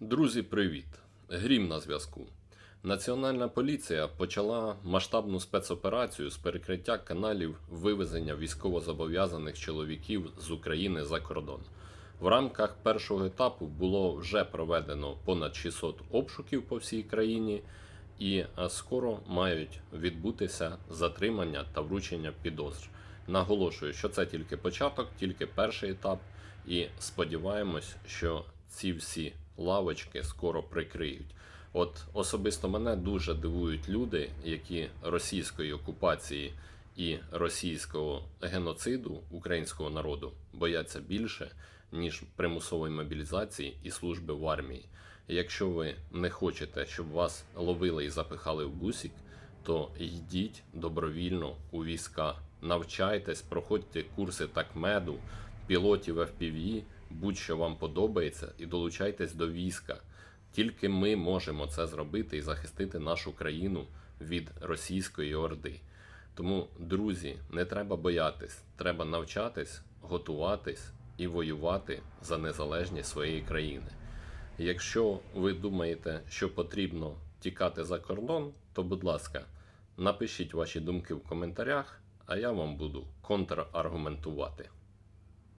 Друзі, привіт! Грім на зв'язку. Національна поліція почала масштабну спецоперацію з перекриття каналів вивезення військовозобов'язаних чоловіків з України за кордон. В рамках першого етапу було вже проведено понад 600 обшуків по всій країні, і скоро мають відбутися затримання та вручення підозр. Наголошую, що це тільки початок, тільки перший етап, і сподіваємось, що ці всі лавочки скоро прикриють. От особисто мене дуже дивують люди, які російської окупації і російського геноциду українського народу бояться більше, ніж примусової мобілізації і служби в армії. Якщо ви не хочете, щоб вас ловили і запихали в бусік, то йдіть добровільно у війська, навчайтесь, проходьте курси такмеду, пілотів FPV, будь-що вам подобається, і долучайтесь до війська. Тільки ми можемо це зробити і захистити нашу країну від російської орди. Тому, друзі, не треба боятись, треба навчатись, готуватись і воювати за незалежність своєї країни. Якщо ви думаєте, що потрібно тікати за кордон, то будь ласка, напишіть ваші думки в коментарях, а я вам буду контраргументувати.